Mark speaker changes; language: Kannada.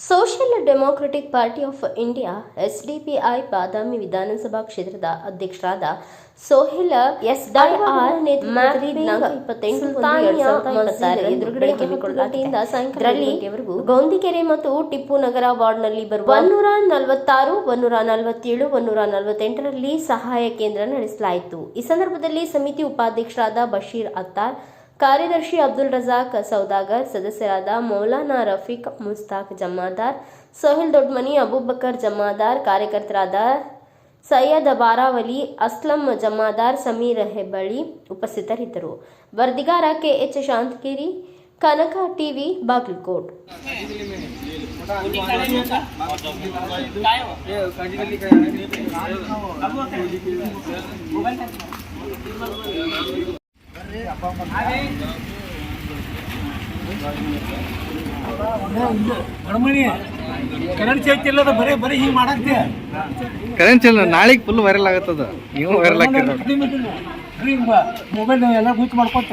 Speaker 1: Social democratic party of India SDPI Badami ವಿಧಾನಸಭಾ ಕ್ಷೇತ್ರದ ಅಧ್ಯಕ್ಷರಾದ ಸೋಹಿಲ್ ಎಸ್ ಗೋಂದಿಕೆರೆ ಮತ್ತು ಟಿಪ್ಪು ನಗರ ವಾರ್ಡ್ನಲ್ಲಿ ಬರುವ ಒನ್ನೂರ ನಲವತ್ತಾರು ಒನ್ನೂರ ನಲವತ್ತೇಳು ಒನ್ನೂರ ನಲವತ್ತೆಂಟರಲ್ಲಿ ಸಹಾಯ ಕೇಂದ್ರ ನಡೆಸಲಾಯಿತು. ಈ ಸಂದರ್ಭದಲ್ಲಿ ಸಮಿತಿ ಉಪಾಧ್ಯಕ್ಷರಾದ ಬಶೀರ್ ಅತ್ತಾರ್ ಕಾರ್ಯದರ್ಶಿ ಅಬ್ದುಲ್ ರಜಾಕ್ ಸೌದಾಗರ್ ಸದಸ್ಯರಾದ ಮೌಲಾನಾ ರಫೀಕ್ ಮುಸ್ತಾಕ್ ಜಮಾದಾರ್ ಸೋಹಿಲ್ ದೊಡ್ಮನಿ ಅಬೂಬಕರ್ ಜಮಾದಾರ್ ಕಾರ್ಯಕರ್ತರಾದ ಸೈಯದ್ ಬಾರಾವಲಿ ಅಸ್ಲಂ ಜಮಾದಾರ್ ಸಮೀರ್ ಹೆಬ್ಬಳ್ಳಿ ಉಪಸ್ಥಿತರಿದ್ದರು ವರದಿಗಾರ ಕೆಎಚ್ ಶಾಂತಗಿರಿ ಕನಕ ಟಿವಿ ಬಾಗಲಕೋಟ್
Speaker 2: ಗಣಮಣಿ ಕರೆಂಟ್ ಚಲ್ ಇಲ್ಲದ ಬರೀ ಬರೀ ಹಿಂಗೆ ಮಾಡಕ್ಕೆ
Speaker 3: ಕರೆಂಟ್ ಇಲ್ಲ ನಾಳೆಗೆ ಫುಲ್ ವೈರಲ್ ಆಗತ್ತದ. ನೀವು ವೈರಲ್ ಆಗ್ತದ
Speaker 2: ಮೊಬೈಲ್ ಎಲ್ಲ ಗುಚ್ಚ ಮಾಡ್ಕೊತ.